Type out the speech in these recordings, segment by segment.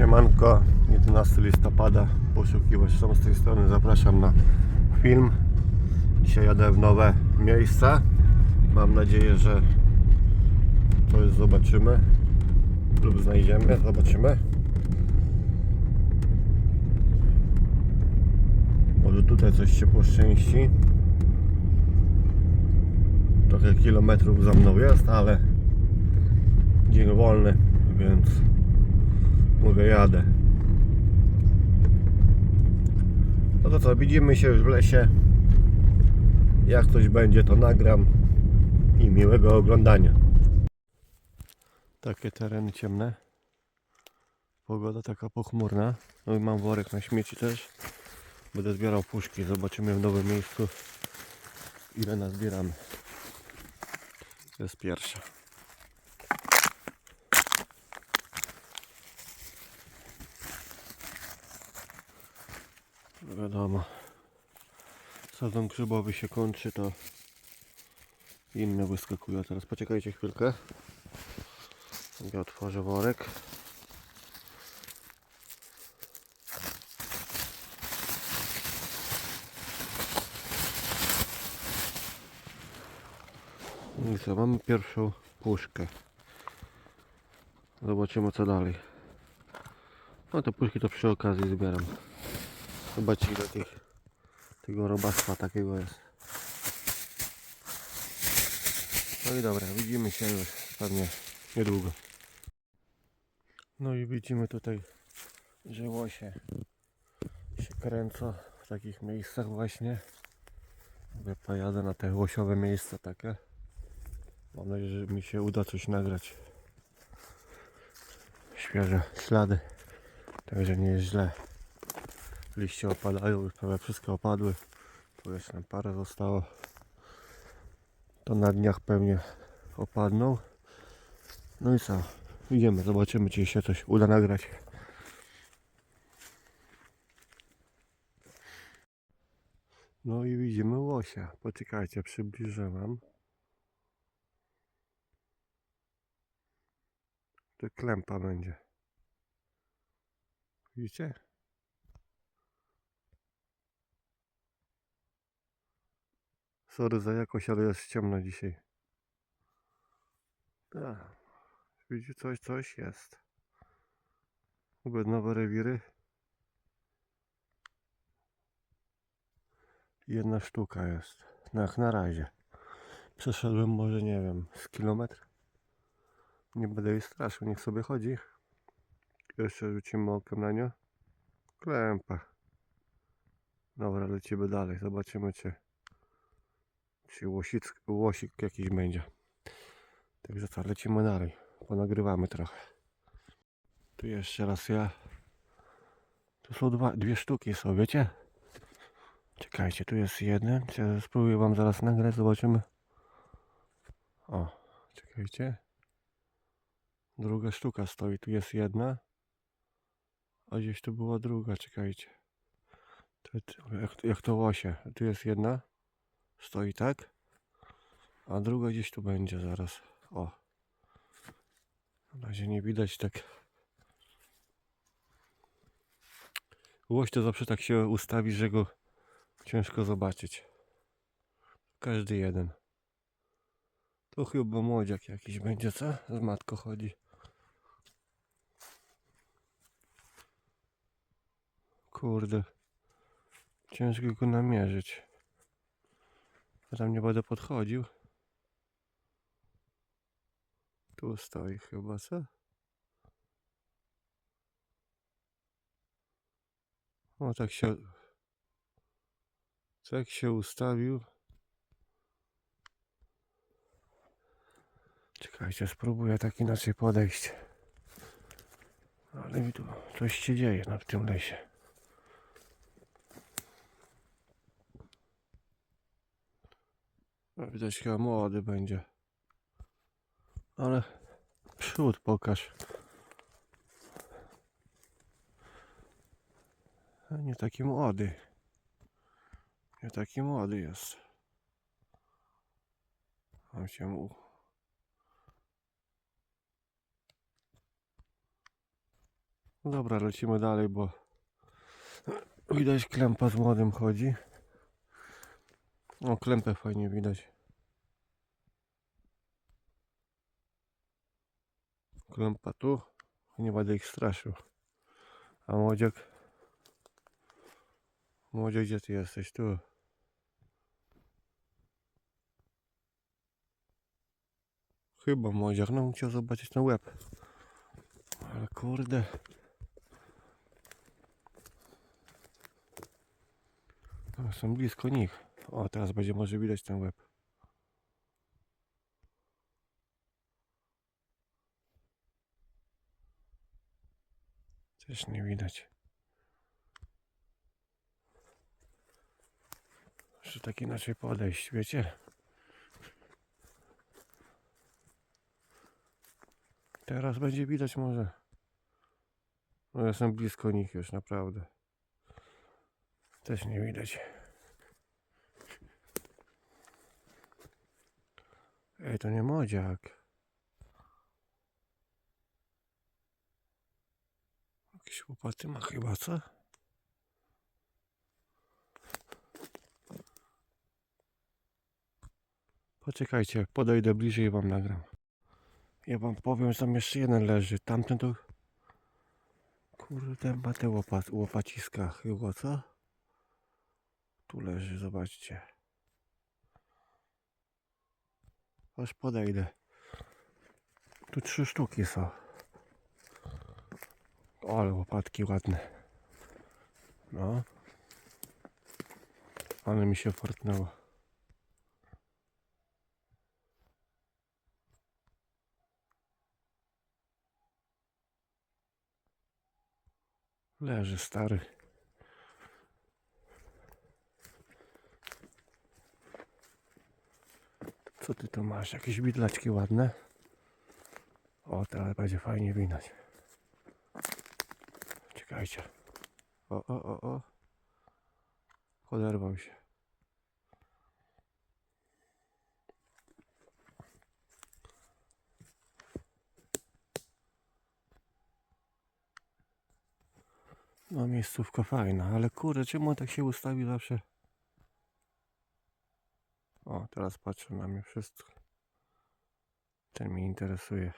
Siemanko, 11 listopada, poszukiwać są z tej strony, zapraszam na film. Dzisiaj jadę w nowe miejsca. Mam nadzieję, że coś zobaczymy lub znajdziemy, zobaczymy. Może tutaj coś się poszczęści. Trochę kilometrów za mną jest, ale dzień wolny, więc mówię jadę. No to co, widzimy się już w lesie. Jak coś będzie, to nagram i miłego oglądania. Takie tereny ciemne. Pogoda taka pochmurna. No i mam worek na śmieci też. Będę zbierał puszki. Zobaczymy w nowym miejscu ile nazbieramy. To jest pierwsza. Wiadomo. Sezon grzybowy się kończy, to inne wyskakują. Teraz poczekajcie chwilkę. Ja otworzę worek. No I co, mamy pierwszą puszkę. Zobaczymy co dalej. No te puszki to przy okazji zbieram. Zobaczcie ile tych, tego robactwa takiego jest. No i dobra, widzimy się już pewnie niedługo. No i widzimy tutaj, że łosie się kręcą w takich miejscach właśnie. Mówię, pojadę na te łosiowe miejsca takie. Mam nadzieję, że mi się uda coś nagrać. Świeże ślady. Także nie jest źle. Liście opadają, już prawie wszystkie opadły. Tu jeszcze parę zostało. To na dniach pewnie opadną. No i co? Idziemy, zobaczymy czy się coś uda nagrać. No i widzimy łosia. Poczekajcie, przybliżę wam. To klępa będzie. Widzicie? Sorry za jakość, ale jest ciemno dzisiaj. Tak. Widzicie, coś, coś jest. Chyba nowe rewiry. Jedna sztuka jest. No jak na razie. Przeszedłem może, nie wiem, z kilometr. Nie będę jej straszył, niech sobie chodzi. Jeszcze rzucimy okiem na nią. Klępa. Dobra, lecimy dalej. Zobaczymy, czy, czy łosic, łosik jakiś będzie. Także co, lecimy dalej. Ponagrywamy trochę. Tu jeszcze raz ja. Tu są dwa, dwie sztuki są, wiecie? Czekajcie, tu jest jeden. Spróbuję wam zaraz nagrać, zobaczymy. O, czekajcie. Druga sztuka stoi, tu jest jedna. A gdzieś tu była druga, czekajcie. Jak, jak to łosie. Tu jest jedna. Stoi tak. A druga gdzieś tu będzie zaraz. O. Na razie nie widać tak. Łoś to zawsze tak się ustawi, że go ciężko zobaczyć. Każdy jeden. To chyba młodziak jakiś będzie, co? Z matką chodzi. Kurde. Ciężko go namierzyć. Tam nie będę podchodził. Tu stoi chyba, co? O, tak się... Tak się ustawił. Czekajcie, spróbuję tak inaczej podejść. Ale tu coś się dzieje na tym lesie. Widać chyba młody będzie. Ale przód pokaż. Nie taki młody. Nie taki młody jest. Mam się mu No dobra, lecimy dalej, bo widać klempa z młodym chodzi. O, klempę fajnie widać. Klempa tu. Nie będę ich straszył. A młodziek? Młodziek, gdzie ty jesteś? Tu. Chyba młodziak, no chciał zobaczyć ten łeb. Ale kurde. Są blisko nich. O, teraz będzie może widać ten łeb. Też nie widać. Muszę tak inaczej podejść, wiecie? Teraz będzie widać może. No jestem blisko nich już naprawdę. Też nie widać. Ej, to nie młodziak. Jakieś łopaty ma chyba, co? Poczekajcie, podejdę bliżej i wam nagram. Ja wam powiem, że tam jeszcze jeden leży. Tamten to... Kurde, ma te łopat, łopaciska chyba, co? Tu leży, zobaczcie. Aż podejdę. Tu trzy sztuki są. Ale łopatki ładne. No. Ale mi się fortnęło. Leży stary. Co ty tu masz? Jakieś widlaczki ładne? O, teraz będzie fajnie widać. Czekajcie. O, o, o, o. Poderwał się. No miejscówka fajna, ale kurde, czemu on tak się ustawi zawsze? O, teraz patrzę na mnie wszystko. Ten mnie interesuje.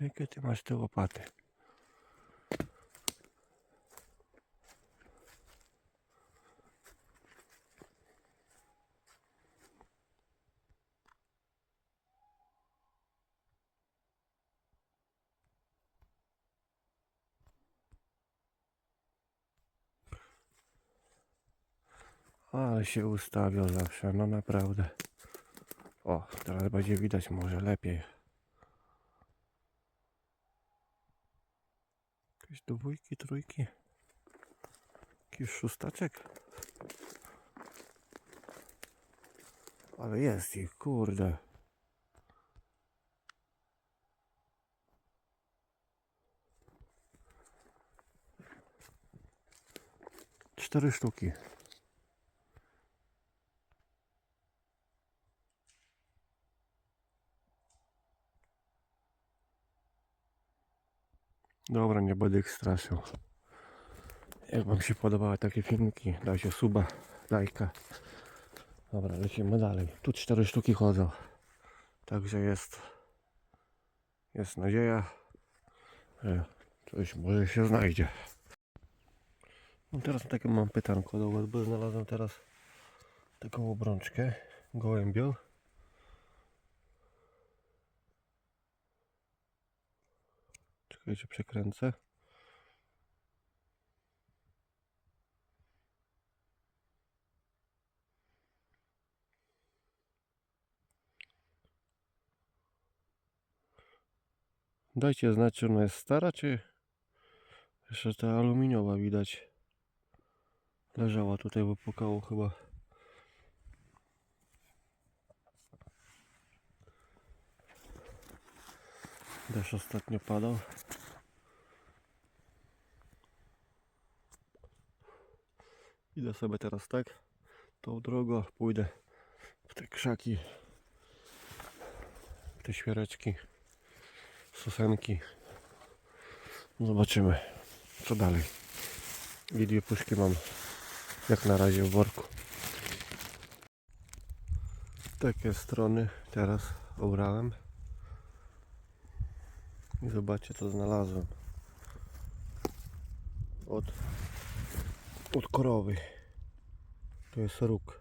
Jakie ty masz te łopaty? Ale się ustawiał zawsze, no naprawdę. O, teraz będzie widać może lepiej. Jakieś dwójki, trójki. Jakiś szóstaczek. Ale jest ich, kurde. Cztery sztuki. Dobra, nie będę ich straszył. Jak Wam się podobały takie filmiki, dajcie suba, lajka. Dobra, lecimy dalej. Tu cztery sztuki chodzą. Także jest, jest nadzieja, że coś może się znajdzie. No teraz takie mam pytanko do Was, bo znalazłem teraz taką obrączkę gołębią. Czekajcie, przekręcę. Dajcie znać, czy ona jest stara, czy jeszcze ta aluminiowa widać. Leżała tutaj, bo pukało chyba. Deszcz ostatnio padał. Idę sobie teraz tak. tą drogą pójdę w te krzaki, w te świereczki, sosenki. Zobaczymy, co dalej. I dwie puszki mam, jak na razie w worku. Takie strony teraz obrałem. I zobaczcie, co znalazłem. Od, od korowy. To jest róg.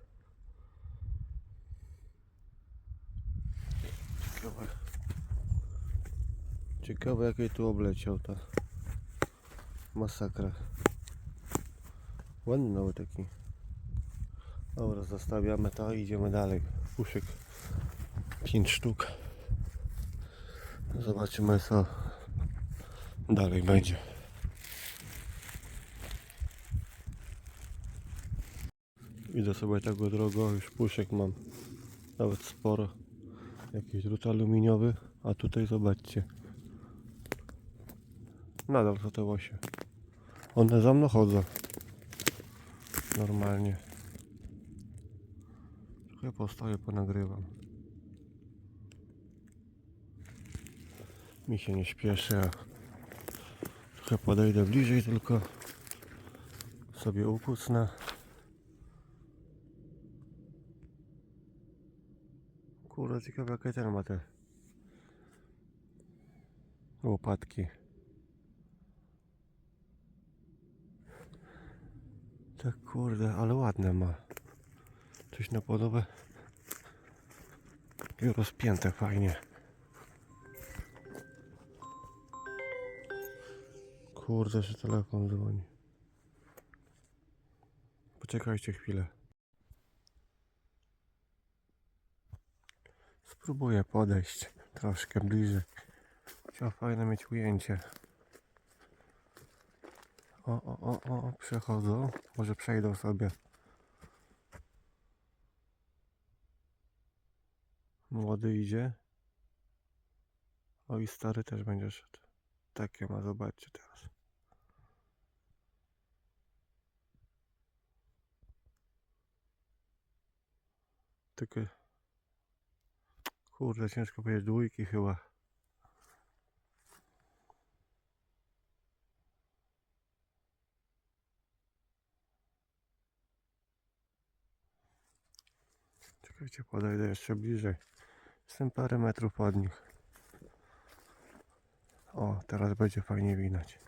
Ciekawe. Ciekawe jakiej tu obleciał ta masakra. Ładny nawet taki. Dobra, zostawiamy to i idziemy dalej. Puszek 5 sztuk. Zobaczymy co dalej będzie. Idę sobie tego drogą, już puszek mam nawet sporo. Jakiś drut aluminiowy, a tutaj zobaczcie. Nadal są te łosie. One za mną chodzą. Normalnie. Trochę postoję, ponagrywam. Mi się nie śpieszy, a trochę podejdę bliżej tylko sobie ukucnę. Kurde, ciekawe jakie ten ma te łopatki. Tak kurde, ale ładne ma. Coś na podobę. I rozpięte fajnie. Kurde, że telefon dzwoni. Poczekajcie chwilę. Spróbuję podejść troszkę bliżej. Chciał fajne mieć ujęcie. O, o, o, o, przechodzą. Może przejdą sobie. Młody idzie. O i stary też będzie szedł. Takie ma, zobaczcie teraz. Takie... Kurde, ciężko powiedzieć, dwójki chyba. Czekajcie, podejdę jeszcze bliżej. Jestem parę metrów od nich. O, teraz będzie fajnie widać.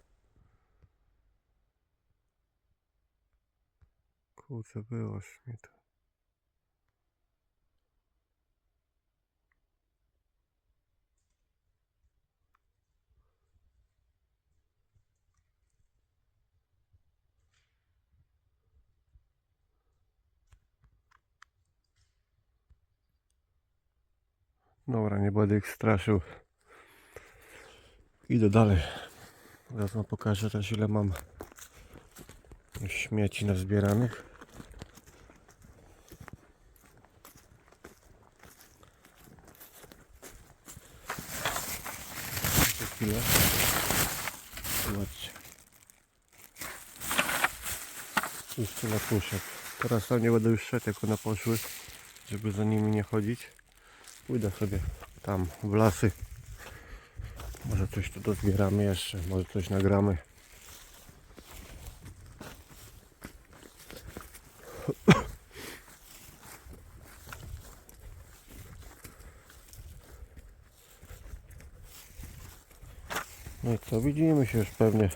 Kurczę, wyłoż mi to. Dobra, nie będę ich straszył. Idę dalej. Zaraz wam pokażę też ile mam śmieci nazbieranych. Jeszcze chwilę. Zobaczcie. Już tyle puszek. Teraz tam nie będę już szedł, jak one poszły, żeby za nimi nie chodzić. Pójdę sobie tam w lasy. Może coś tu dozbieramy jeszcze, może coś nagramy. No i co, widzimy się już pewnie.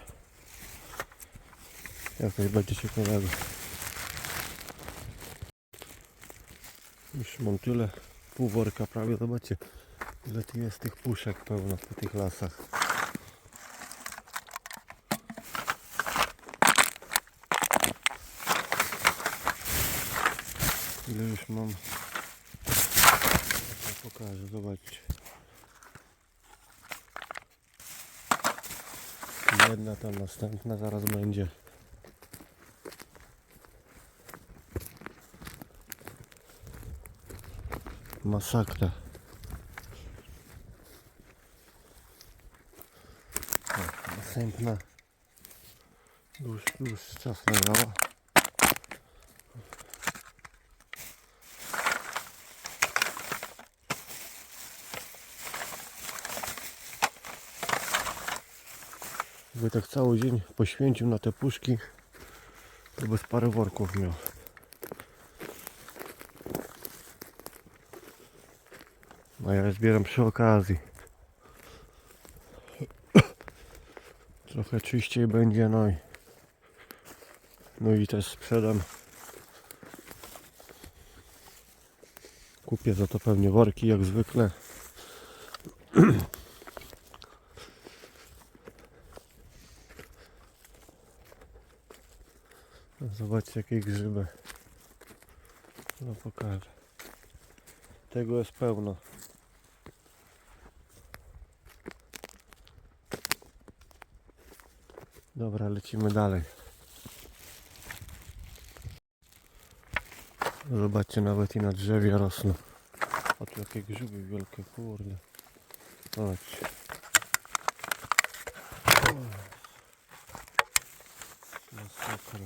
Jak coś będzie ciekawego. Już mam tyle, pół worka prawie, zobaczcie ile tu jest tych puszek pełno po tych lasach. Ile już mam? Ja pokażę, zobaczcie. Jedna tam następna zaraz będzie. Masakra. O, następna. Dłuż, dłuższy czas leżała. Jakby tak cały dzień poświęcił na te puszki, to bez parę worków miał. A ja je zbieram przy okazji. Trochę czyściej będzie, no i no i też sprzedam. Kupię za to pewnie worki jak zwykle. Zobaczcie jakie grzyby. No pokażę. Tego jest pełno. Dobra, lecimy dalej. Zobaczcie, nawet i na drzewie rosną. O tu jakie grzyby wielkie, kurde. Zobaczcie. Masakra.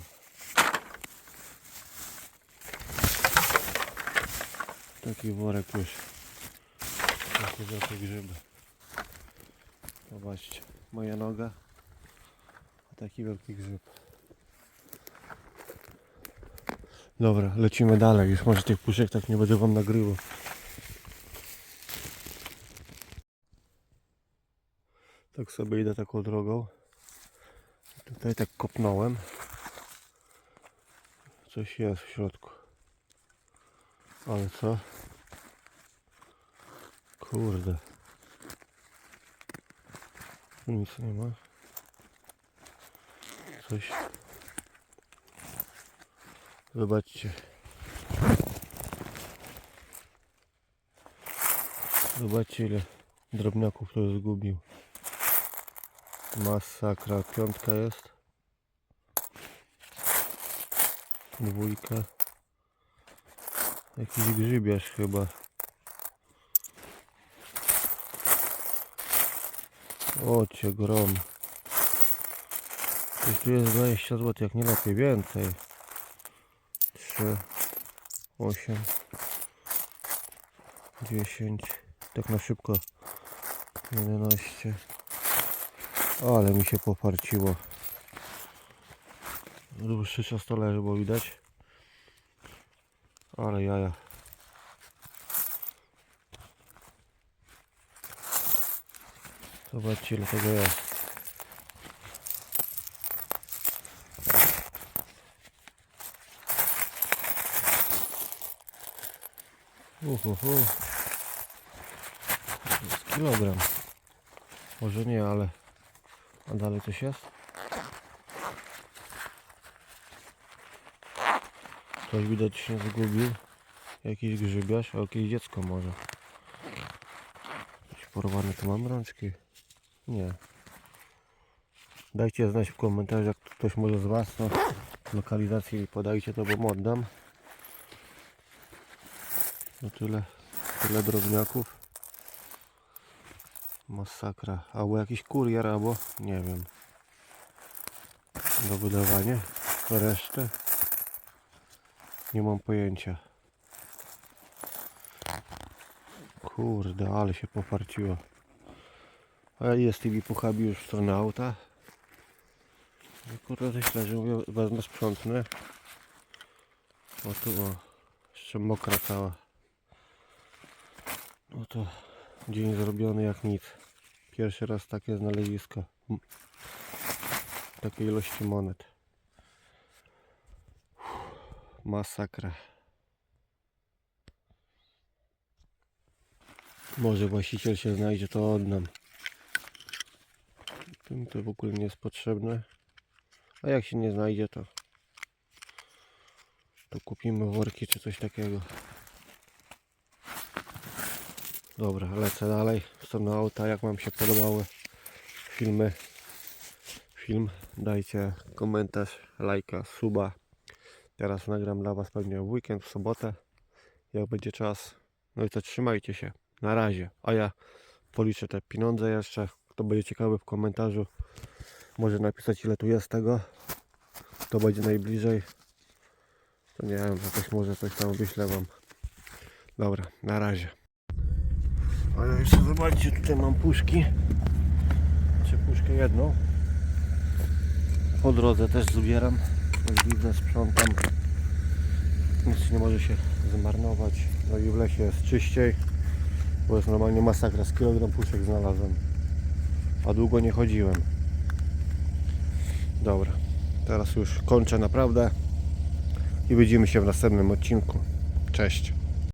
Taki worek już. Takie grzyby. Zobaczcie, moja noga. Taki wielki grzyb. Dobra, lecimy dalej. Już może tych puszek tak nie będę wam nagrywał. Tak sobie idę taką drogą. Tutaj tak kopnąłem. Coś jest w środku. Ale co? Kurde. Nic nie ma. Coś. Zobaczcie. Zobaczcie ile drobniaków to zgubił. Masakra. Piątka jest. Dwójka. Jakiś grzybiarz chyba. O cię grom. Coś tu jest 20 zł, jak nie lepiej więcej. 3, 8, 10, tak na szybko 11. Ale mi się poparciło. Dłuższy czas to leży, bo widać. Ale jaja. Zobaczcie ile tego jest. Uhuhu. Jest kilogram. Może nie, ale... A dalej coś jest? Ktoś widać się zgubił. Jakiś grzybiarz, jakieś dziecko może. Jakieś porwane tu mam rączki? Nie. Dajcie znać w komentarzach, jak ktoś może z Was, no lokalizację podajcie, to bym oddam. No tyle, tyle drobniaków. Masakra. Albo jakiś kurier, albo nie wiem. Do wydawania. Resztę nie mam pojęcia. Kurde, ale się poparciło. A jest tymi puchami już w stronę auta. No kurde, coś leży, mówię, wezmę sprzątnę. O tu, o, jeszcze mokra cała. No to dzień zrobiony jak nic. Pierwszy raz takie znalezisko. M- Takiej ilości monet. Masakra. Może właściciel się znajdzie, to oddam. Tym to w ogóle nie jest potrzebne. A jak się nie znajdzie, to to kupimy worki czy coś takiego. Dobra, lecę dalej w stronę auta. Jak Wam się podobały filmy, film, dajcie komentarz, lajka, suba. Teraz nagram dla Was pewnie w weekend, w sobotę, jak będzie czas. No i to trzymajcie się. Na razie. A ja policzę te pieniądze jeszcze. Kto będzie ciekawy w komentarzu, może napisać ile tu jest tego. Kto będzie najbliżej. To nie wiem, jakoś może coś tam wyślę Wam. Dobra, na razie. A ja jeszcze zobaczcie, tutaj mam puszki. Czy puszkę jedną. Po drodze też zbieram. Widzę, sprzątam. Nic nie może się zmarnować. No i w lesie jest czyściej. Bo jest normalnie masakra. Z kilogram puszek znalazłem. A długo nie chodziłem. Dobra. Teraz już kończę naprawdę. I widzimy się w następnym odcinku. Cześć.